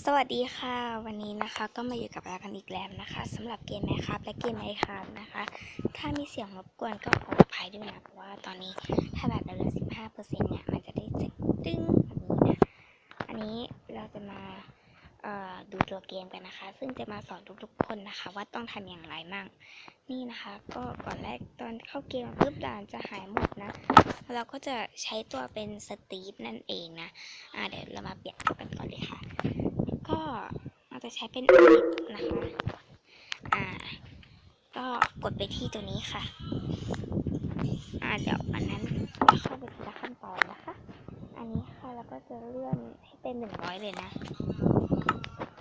สวัสดีค่ะวันนี้นะคะก็มาอยู่กับเรากันอีกแล้วนะคะสำหรับเกม Minecraft และเกม Minecraft นะคะ ถ้ามีเสียงรบกวนก็ขออภัยด้วยนะเพราะว่าตอนนี้ถ้าแบบเราเหลือ15%เนี่ยมันจะได้เสียงตึ้งแบบนี้นะอันนี้เราจะมาดูตัวเกมกันนะคะ ซึ่งจะมาสอนทุกๆคนนะคะ ว่าต้องทำอย่างไรมั่งนี่นะคะ ก็ก่อนแรกตอนเข้าเกมปุ๊บด่านจะหายหมดนะ เราก็จะใช้ตัวเป็นสตีฟนั่นเองนะอ่าเดี๋ยวเรามาเปลี่ยนกันก่อนเลยค่ะ ใช้เป็นอีฟนะคะ อ่า ก็กดไปที่ตัวนี้ค่ะ อ่าเดี๋ยวอันนั้นจะเข้าไปทีละขั้นตอนนะคะ อันนี้ค่ะแล้วก็จะเลื่อนให้เต็มหนึ่งร้อยเลยนะ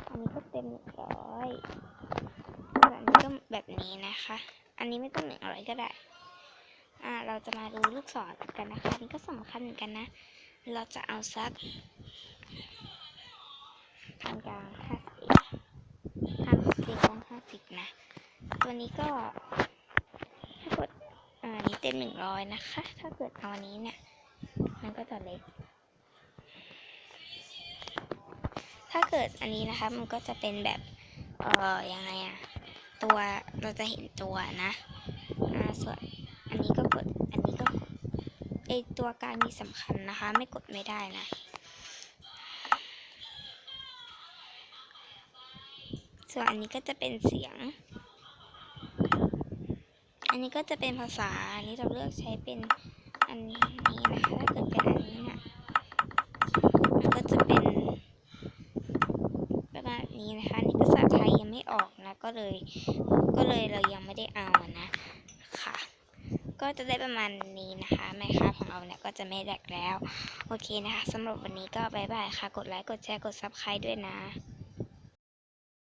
อันนี้ก็เต็มหนึ่งร้อยอันนี้ก็แบบนี้นะคะ อันนี้ไม่ต้องหนึ่งร้อยก็ได้ อ่า เราจะมาดูลูกศรกันนะคะ อันนี้ก็สำคัญเหมือนกันนะ เราจะเอาสักกลางกลางห้าสิบห้าสิบ สิบนะ ตัวนี้ก็ ถ้ากดอ่านี้เต็มหนึ่งร้อยนะคะ ถ้าเกิดเอาอันนี้เนี่ย มันก็จะเล็ก ถ้าเกิดอันนี้นะคะ มันก็จะเป็นแบบ เอ่อ ยังไงอะตัวเราจะเห็นตัวนะอ่าส่วนอันนี้ก็กด อันนี้ก็กดไอตัวกางนี่สำคัญนะคะ ไม่กดไม่ได้นะ ส่วนอันนี้ก็จะเป็นเสียง อันนี้ก็จะเป็นภาษา อันนี้เราเลือกใช้เป็นอันนี้นะคะถ้าเกิดเป็นอันนี้เนี่ยมันก็จะเป็นประมาณนี้นะคะนนี้ภาษาไทยยังไม่ออกนะ ก็เลย ก็เลยเรายังไม่ได้เอานะ ค่ะ ก็จะได้ประมาณนี้นะคะแม่ค้าของเราเนี่ยก็จะไม่แดกแล้ว โอเคนะคะสำหรับวันนี้ก็บายบายค่ะ กดไลค์ กดแชร์ กดซับสไครต์ด้วยนะ